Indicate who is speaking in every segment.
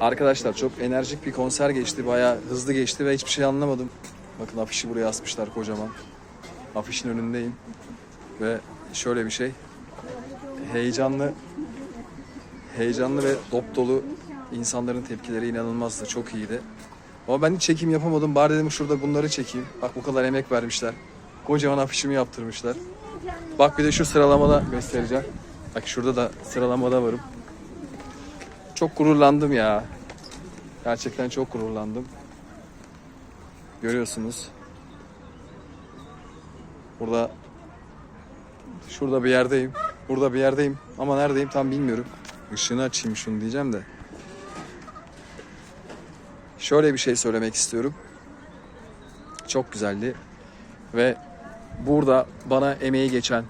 Speaker 1: Arkadaşlar çok enerjik bir konser geçti. Bayağı hızlı geçti ve hiçbir şey anlamadım. Bakın afişi buraya asmışlar kocaman. Afişin önündeyim. Ve şöyle bir şey. Heyecanlı heyecanlı ve dop dolu insanların tepkileri inanılmazdı. Çok iyiydi. Ama ben hiç çekim yapamadım. Bari dedim şurada bunları çekeyim. Bak bu kadar emek vermişler. Kocaman afişimi yaptırmışlar. Bak bir de şu sıralamada göstereceğim. Bak şurada da sıralamada varım. Çok gururlandım ya. Gerçekten çok gururlandım. Görüyorsunuz. Burada şurada bir yerdeyim. Burada bir yerdeyim ama neredeyim tam bilmiyorum. Işığını açayım şunu diyeceğim de. Şöyle bir şey söylemek istiyorum. Çok güzeldi. Ve burada bana emeği geçen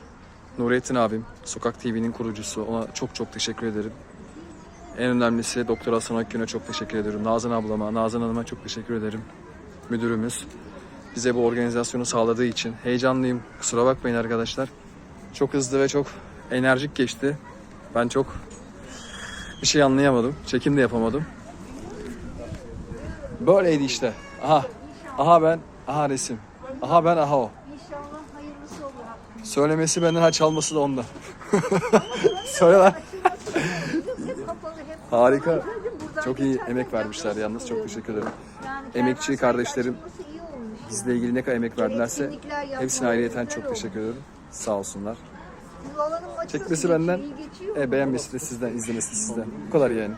Speaker 1: Nurettin abim, Sokak TV'nin kurucusu. Ona çok çok teşekkür ederim. En önemlisi Doktor Hasan Akgün'e çok teşekkür ederim. Nazan ablama, Nazan Hanım'a çok teşekkür ederim. Müdürümüz bize bu organizasyonu sağladığı için heyecanlıyım. Kusura bakmayın arkadaşlar. Çok hızlı ve çok enerjik geçti. Ben çok bir şey anlayamadım. Çekim de yapamadım. Böyleydi işte. Aha. Aha ben. Aha resim. Aha ben. Aha o.
Speaker 2: İnşallah hayırlısı olur.
Speaker 1: Söylemesi benden ha çalması da ondan. Söyle lan. Harika. Çok iyi emek vermişler yalnız. Çok teşekkür ederim. Emekçi
Speaker 2: kervansarayı
Speaker 1: kardeşlerim. Bizle ilgili ne kadar emek verdilerse hepsine ayrıyeten çok teşekkür ederim. Sağ olsunlar. Çekmesi benden, E, beğenmesi de sizden, izlemesi de sizden. Bu kadar yani.